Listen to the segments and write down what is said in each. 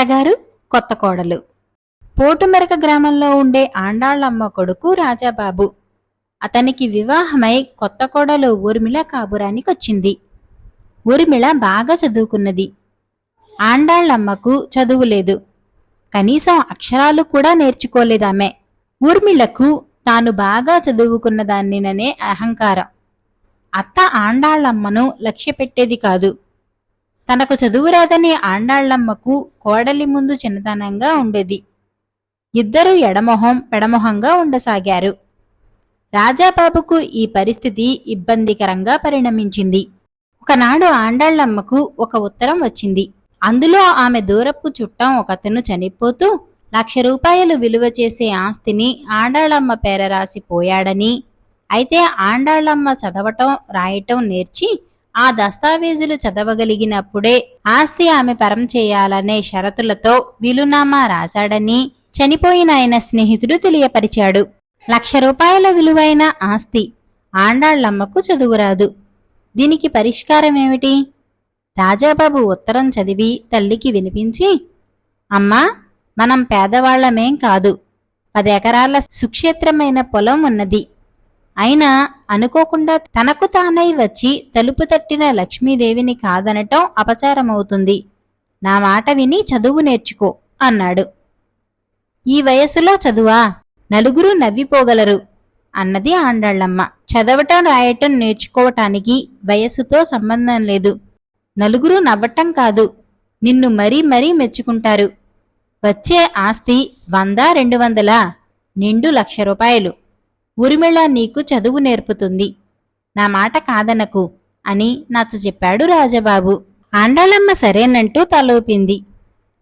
అత్తగారు కొత్త కోడలు. పోటుమెరక గ్రామంలో ఉండే ఆండాళ్ళమ్మ కొడుకు రాజాబాబు. అతనికి వివాహమై కొత్త కోడలు ఊర్మిళ కాపురానికొచ్చింది. ఊర్మిళ బాగా చదువుకున్నది. ఆండాళ్ళమ్మకు చదువు లేదు. కనీసం అక్షరాలు కూడా నేర్చుకోలేదామె. ఊర్మిళకు తాను బాగా చదువుకున్నదాన్నిననే అహంకారం. అత్త ఆండాళ్ళమ్మను లక్ష్యపెట్టేది కాదు. తనకు చదువు రాదని ఆండాళ్ళమ్మకు కోడలి ముందు చిన్నతనంగా ఉండేది. ఇద్దరూ ఎడమొహం పెడమొహంగా ఉండసాగారు. రాజాబాబుకు ఈ పరిస్థితి ఇబ్బందికరంగా పరిణమించింది. ఒకనాడు ఆండాళ్ళమ్మకు ఒక ఉత్తరం వచ్చింది. అందులో ఆమె దూరపు చుట్టం ఒకతను చనిపోతూ లక్ష రూపాయలు విలువ చేసే ఆస్తిని ఆండాళ్ళమ్మ పేర రాసిపోయాడని అయితే ఆండాళ్ళమ్మ చదవటం రాయటం నేర్చి ఆ దస్తావేజులు చదవగలిగినప్పుడే ఆస్తి ఆమె పరం చేయాలనే షరతులతో విలునామా రాశాడని చనిపోయిన ఆయన స్నేహితుడు తెలియపరిచాడు. లక్ష రూపాయల విలువైన ఆస్తి ఆండాళ్ళమ్మకు చదువురాదు. దీనికి పరిష్కారమేమిటి? రాజాబాబు ఉత్తరం చదివి తల్లికి వినిపించి అమ్మా మనం పేదవాళ్ళమేం కాదు. పదెకరాల సుక్షేత్రమైన పొలం ఉన్నది. అయినా అనుకోకుండా తనకు తానై వచ్చి తలుపు తట్టిన లక్ష్మీదేవిని కాదనటం అపచారమవుతుంది. నా మాట విని చదువు నేర్చుకో అన్నాడు. ఈ వయసులో చదువా? నలుగురు నవ్విపోగలరు అన్నది ఆండాళ్ళమ్మ. చదవటం రాయటం నేర్చుకోవటానికి వయసుతో సంబంధం లేదు. నలుగురు నవ్వటం కాదు. నిన్ను మరీ మరీ మెచ్చుకుంటారు. వచ్చే ఆస్తి వంద రెండు వందల నిండు లక్ష రూపాయలు. ఉరిమెళ నీకు చదువు నేర్పుతుంది. నా మాట కాదనకు అని నచ్చ చెప్పాడు రాజబాబు. ఆండాళమ్మ సరేనంటూ తలూపింది.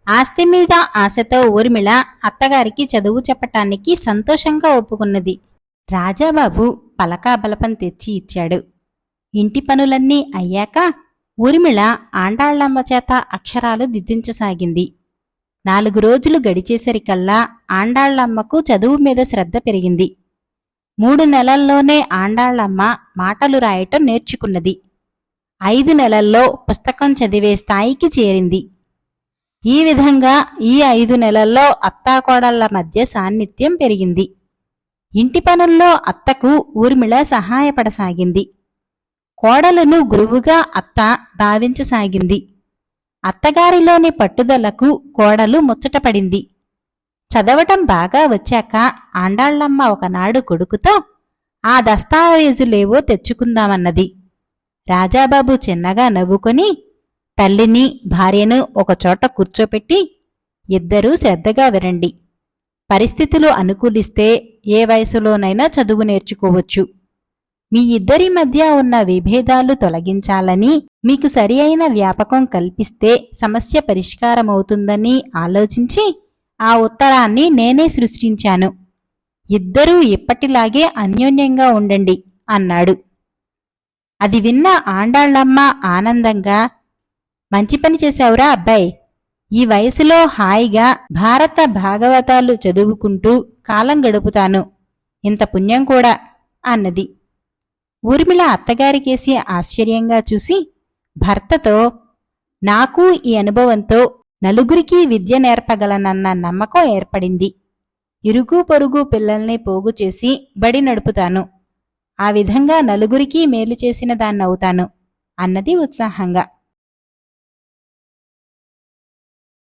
ఆస్తి మీద ఆశతో ఊర్మిళ అత్తగారికి చదువు చెప్పటానికి సంతోషంగా ఒప్పుకున్నది. రాజాబాబు పలకా బలపం తెచ్చి ఇచ్చాడు. ఇంటి పనులన్నీ అయ్యాక ఊర్మిళ ఆండాళ్ళమ్మ చేత అక్షరాలు దిద్దించసాగింది. నాలుగు రోజులు గడిచేసరికల్లా ఆండాళ్ళమ్మకు చదువు మీద శ్రద్ధ పెరిగింది. మూడు నెలల్లోనే ఆండాళ్ళమ్మ మాటలు రాయటం నేర్చుకున్నది. ఐదు నెలల్లో పుస్తకం చదివే స్థాయికి చేరింది. ఈ విధంగా ఈ ఐదు నెలల్లో అత్తాకోడళ్ళ మధ్య సాన్నిధ్యం పెరిగింది. ఇంటి పనుల్లో అత్తకు ఊర్మిళ సహాయపడసాగింది. కోడలను గురువుగా అత్త భావించసాగింది. అత్తగారిలోని పట్టుదలకు కోడలు ముచ్చటపడింది. చదవటం బాగా వచ్చాక ఆండాళ్ళమ్మ ఒకనాడు కొడుకుతో ఆ దస్తావేజులేవో తెచ్చుకుందామన్నది. రాజాబాబు చిన్నగా నవ్వుకొని తల్లిని భార్యను ఒకచోట కూర్చోపెట్టి ఇద్దరూ శ్రద్ధగా వినండి. పరిస్థితులు అనుకూలిస్తే ఏ వయసులోనైనా చదువు నేర్చుకోవచ్చు. మీ ఇద్దరి మధ్య ఉన్న విభేదాలు తొలగించాలని మీకు సరి అయిన వ్యాపకం కల్పిస్తే సమస్య పరిష్కారమవుతుందని ఆలోచించి ఆ ఉత్తరాన్ని నేనే సృష్టించాను. ఇద్దరూ ఇప్పటిలాగే అన్యోన్యంగా ఉండండి అన్నాడు. అది విన్న ఆండాళ్ళమ్మ ఆనందంగా మంచి పని చేశావురా అబ్బాయి. ఈ వయసులో హాయిగా భారత భాగవతాలు చదువుకుంటూ కాలం గడుపుతాను. ఇంత పుణ్యం కూడా అన్నది. ఊర్మిళ అత్తగారికేసి ఆశ్చర్యంగా చూసి భర్తతో నాకు ఈ అనుభవంతో నలుగురికి విద్య నేర్పగలనన్న నమ్మకం ఏర్పడింది. ఇరుగు పొరుగు పిల్లల్ని పోగు చేసి బడి నడుపుతాను. ఆ విధంగా నలుగురికి మేలు చేసిన దాన్నవుతాను అన్నది ఉత్సాహంగా.